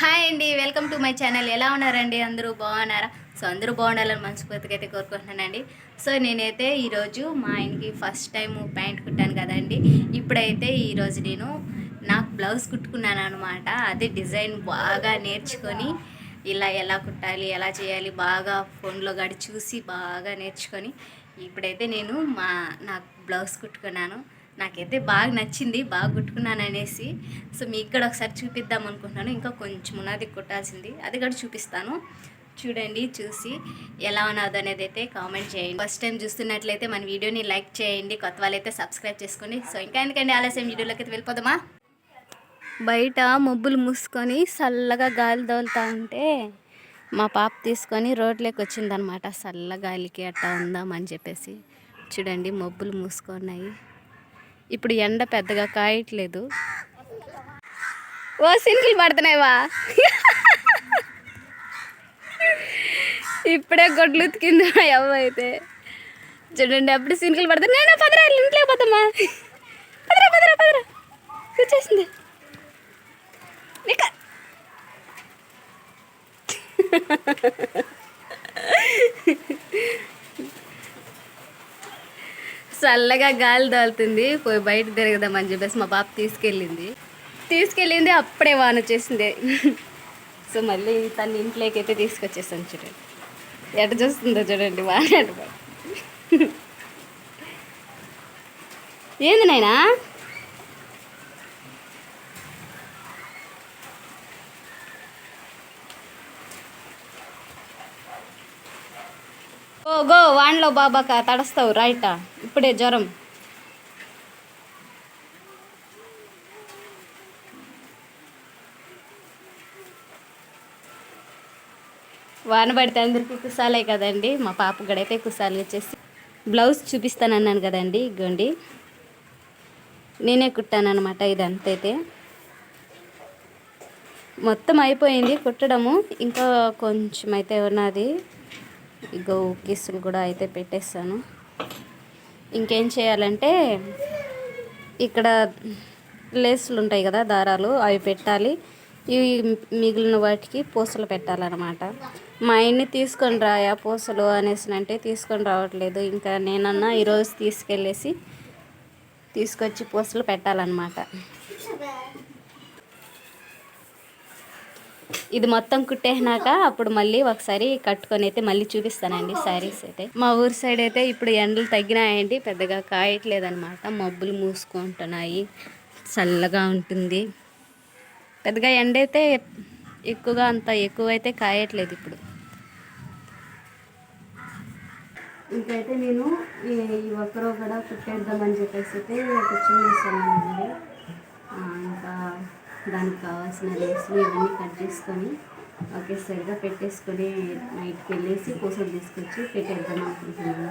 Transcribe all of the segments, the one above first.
Hi అండి welcome to my channel. ఎలా ఉన్నారండి? అందరూ బాగున్నారా? సో అందరూ బాగుండాలని మనస్ఫూర్తిగా అయితే కోరుకుంటున్నానండి. సో నేనైతే ఈరోజు మా ఆయనకి ఫస్ట్ టైం ప్యాంట్ కుట్టాను కదండి. ఇప్పుడైతే ఈరోజు నేను నాకు బ్లౌజ్ కుట్టుకున్నాను అనమాట అదే డిజైన్ బాగా నేర్చుకొని ఇలా ఎలా కుట్టాలి ఎలా చేయాలి బాగా ఫోన్లో గడి చూసి బాగా నేర్చుకొని ఇప్పుడైతే నేను మా నాకు బ్లౌజ్ కుట్టుకున్నాను. నాకైతే బాగా నచ్చింది బాగా కుట్టుకున్నాను అనేసి. సో మీకు కూడా ఒకసారి చూపిద్దాం అనుకుంటున్నాను. ఇంకా కొంచెం ఉన్నది కుట్టాల్సింది. అది కూడా చూపిస్తాను. చూడండి చూసి ఎలా ఉన్నదో అనేది అయితే కామెంట్ చేయండి. ఫస్ట్ టైం చూస్తున్నట్లయితే మన వీడియోని లైక్ చేయండి. కొత్త వాళ్ళైతే సబ్స్క్రైబ్ చేసుకోండి. సో ఇంకా ఎందుకండి ఆలస్యం? వీడియోలోకి అయితే వెళ్ళిపోదామా? బయట మబ్బులు మూసుకొని చల్లగా గాలి తోలుతా ఉంటే మా పాప తీసుకొని రోడ్లోకి వచ్చిందనమాట. చల్ల గాలికి అట్టా ఉందామని చెప్పేసి. చూడండి మబ్బులు మూసుకున్నాయి ఇప్పుడు ఎండ పెద్దగా కాయట్లేదు. ఓ సినికలు పడుతున్నాయివా ఇప్పుడే గొడ్లు ఉతికింది మా అవ్వ అయితే. చూడండి అప్పుడు సినుకులు పడుతున్నాయి నేను పదరా ఇంట్లోకి పోతామా? పదరా పదరా పదరా. వచ్చేసింది. నిక చల్లగా గాలి తోలుతుంది పోయి బయట తిరగదామని చెప్పేసి మా పాప తీసుకెళ్ళింది. తీసుకెళ్ళింది అప్పుడే వాన వచ్చేసింది. సో మళ్ళీ తన ఇంట్లోకి అయితే తీసుకొచ్చేసాను చూడండి. ఎట చూస్తుందో చూడండి వాన ఏంది నాయనా? ఓ గో వాన్లో బాబాక తడస్తావు రైటా? ఇప్పుడే జ్వరం. వాన పడితే అందరికీ కుసాలే కదండి. మా పాప గడైతే కుసాలు వచ్చేసి బ్లౌజ్ చూపిస్తానన్నాను కదండి. ఇగోండి. నేనే కుట్టానమాట అయితే మొత్తం అయిపోయింది కుట్టడము. ఇంకా కొంచెం అయితే ఉన్నది. ఇగో కిస్సులు కూడా అయితే పెట్టేస్తాను. ఇంకేం చేయాలంటే ఇక్కడ లేసులు ఉంటాయి కదా దారాలు అవి పెట్టాలి. ఇవి మిగిలిన వాటికి పూసలు పెట్టాలన్నమాట. మా ఆయన్ని తీసుకొని రాయా పూసలు అనేసి అంటే తీసుకొని రావట్లేదు. ఇంకా నేనన్నా ఈరోజు తీసుకెళ్ళేసి తీసుకొచ్చి పూసలు పెట్టాలన్నమాట. ఇది మొత్తం కుట్టేసినాక అప్పుడు మళ్ళీ ఒకసారి కట్టుకొని అయితే మళ్ళీ చూపిస్తానండి శారీస్ అయితే. మా ఊరి సైడ్ అయితే ఇప్పుడు ఎండలు తగ్గినాయండి పెద్దగా కాయట్లేదన్నమాట. మబ్బులు మూసుకుంటున్నాయి చల్లగా ఉంటుంది. పెద్దగా ఎండ అయితే ఎక్కువగా అంత ఎక్కువ అయితే కాయట్లేదు ఇప్పుడు. ఇంకైతే నేను ఈ ఈ ఒక్కరో కూడా కుట్టేద్దామని చెప్పేసి అయితే కూర్చొని ఇంకా దానికి కావాల్సిన లేసులు ఇవన్నీ కట్ చేసుకొని ఒకేసారిగా పెట్టేసుకొని నైట్కి వెళ్ళేసి పూసలు తీసుకొచ్చి పెట్టేద్దాం అనుకుంటున్నాను.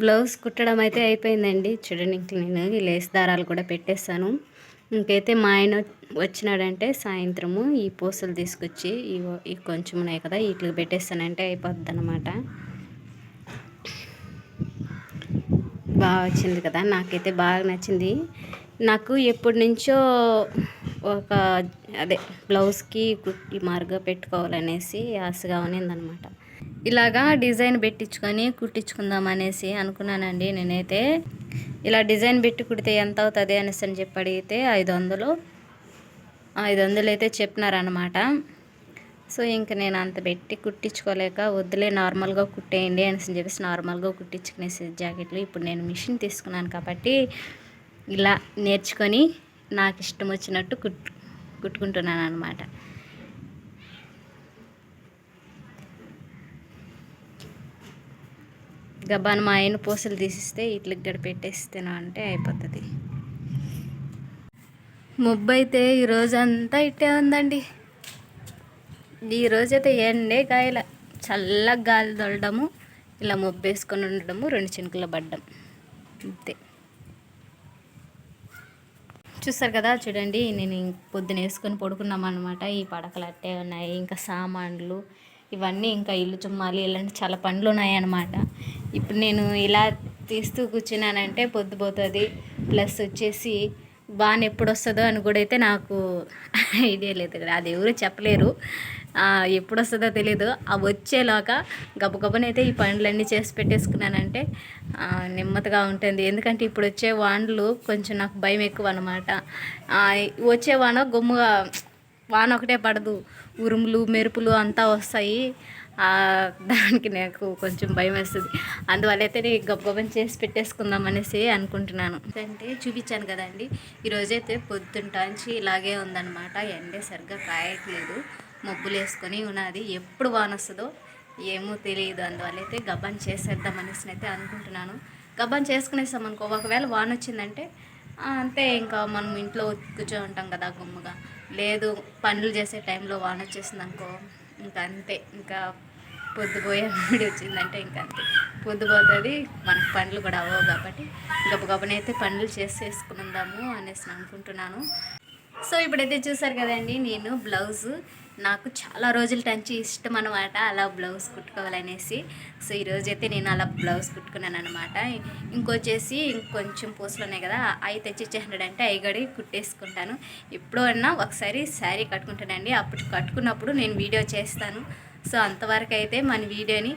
బ్లౌజ్ కుట్టడం అయితే అయిపోయిందండి. చూడండి ఇంక నేను ఈ లేస్ దారాలు కూడా పెట్టేస్తాను. ఇంకైతే మా ఆయన వచ్చినాడంటే సాయంత్రము ఈ పూసలు తీసుకొచ్చి ఇవి ఈ కొంచెం ఉన్నాయి కదా వీటికి పెట్టేస్తానంటే అయిపోద్ది అనమాట బాగా వచ్చింది కదా నాకైతే బాగా నచ్చింది. నాకు ఎప్పటి నుంచో ఒక అదే బ్లౌజ్కి కుట్టి మార్గా పెట్టుకోవాలనేసి ఆశగా ఉన్నిందనమాట. ఇలాగా డిజైన్ పెట్టించుకొని కుట్టించుకుందాం అనేసి అనుకున్నానండి నేనైతే. ఇలా డిజైన్ పెట్టి కుడితే ఎంత అవుతుంది అనేసి అని చెప్పి అడిగితే ఐదు వందలు ఐదు వందలు అయితే చెప్పినారనమాట. సో ఇంక నేను అంత పెట్టి కుట్టించుకోలేక వద్దులే నార్మల్గా కుట్టేయండి అనేసి చెప్పేసి నార్మల్గా కుట్టించుకునేసి జాకెట్లు ఇప్పుడు నేను మిషన్ తీసుకున్నాను కాబట్టి ఇలా నేర్చుకొని నాకు ఇష్టం వచ్చినట్టు కుట్టు కుట్టుకుంటున్నాను అనమాట గబ్బాను మా ఆయన పూసలు తీసిస్తే ఇట్లకి ఇక్కడ పెట్టేస్తేనా అంటే అయిపోతుంది. ముబ్బు అయితే ఈరోజు అంతా ఇట్టే ఉందండి. ఈరోజైతే ఎండే గాయల చల్లగా గాలి తొలడము ఇలా మొబ్బేసుకొని వేసుకొని ఉండడము రెండు చినుకులు పడ్డం. అంతే. చూస్తారు కదా చూడండి నేను పొద్దున వేసుకొని పడుకున్నాం అనమాట ఈ పడకలు అట్టే ఉన్నాయి ఇంకా సామాన్లు ఇవన్నీ ఇంకా ఇల్లు చుమ్మాలి ఇలాంటి చాలా పనులు ఉన్నాయన్నమాట ఇప్పుడు నేను ఇలా తీస్తూ కూర్చున్నానంటే పొద్దుపోతుంది ప్లస్ వచ్చేసి బాగా ఎప్పుడు వస్తుందో అని కూడా అయితే నాకు ఐడియా లేదు కదా. అది ఎవరు చెప్పలేరు. ఎప్పుడు వస్తుందో తెలియదు ఆ వచ్చేలాగా గబగబనైతే ఈ పనులన్నీ చేసి పెట్టేసుకున్నానంటే నెమ్మదిగా ఉంటుంది. ఎందుకంటే ఇప్పుడు వచ్చే వానలు కొంచెం నాకు భయం ఎక్కువ అనమాట వచ్చే వాన గమ్ముగా వాన ఒకటే పడదు. ఉరుములు మెరుపులు అంతా వస్తాయి. దానికి నాకు కొంచెం భయం వేస్తుంది. అందువల్ల అయితే నేను గబగబని చేసి పెట్టేసుకుందాం అనేసి అనుకుంటున్నాను. అంటే చూపించాను కదండి ఈరోజైతే పొద్దుంటాంచి ఇలాగే ఉందన్నమాట. ఎండే సరిగ్గా కాయట్లేదు. మబ్బులు వేసుకొని ఉన్నది ఎప్పుడు వాన వస్తుందో ఏమో తెలియదు. అందువల్ల అయితే గబ్బాన్ చేసేద్దాం అనేసి అయితే అనుకుంటున్నాను. గబ్బం చేసుకునేస్తాం అనుకో ఒకవేళ వాన వచ్చిందంటే అంతే ఇంకా మనం ఇంట్లో కూర్చో ఉంటాం కదా గుమ్మగా. లేదు పనులు చేసే టైంలో వాన వచ్చేసింది అనుకో ఇంకా అంతే ఇంకా పొద్దుపోయే వేడి వచ్చిందంటే ఇంకా అంతే పొద్దుపోతుంది మనకు పనులు కూడా అవ్వవు కాబట్టి గబగబనైతే పనులు చేసేసుకుందాము అనేసి అనుకుంటున్నాను. సో ఇప్పుడైతే చూసారు కదండి నేను బ్లౌజ్. నాకు చాలా రోజుల నుంచి ఇష్టం అనమాట అలా బ్లౌజ్ కుట్టుకోవాలనేసి. సో ఈరోజు అయితే నేను అలా బ్లౌజ్ కుట్టుకున్నాను అనమాట ఇంకొచ్చేసి ఇంకొంచెం పూసలు ఉన్నాయి కదా అవి తెచ్చిచ్చేసినాడు అంటే అవి గడి కుట్టేసుకుంటాను. ఎప్పుడో అన్నా ఒకసారి శారీ కట్టుకుంటానండి. అప్పుడు కట్టుకున్నప్పుడు నేను వీడియో చేస్తాను. సో అంతవరకు అయితే మన వీడియోని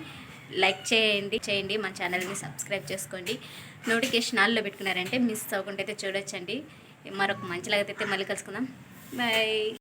లైక్ చేయండి చేయండి. మన ఛానల్ని సబ్స్క్రైబ్ చేసుకోండి. నోటిఫికేషన్ ఆల్లో పెట్టుకున్నారంటే మిస్ అవ్వకుండా అయితే చూడొచ్చండి. మరొక మంచిలాగా అయితే మళ్ళీ కలుసుకుందాం. బాయ్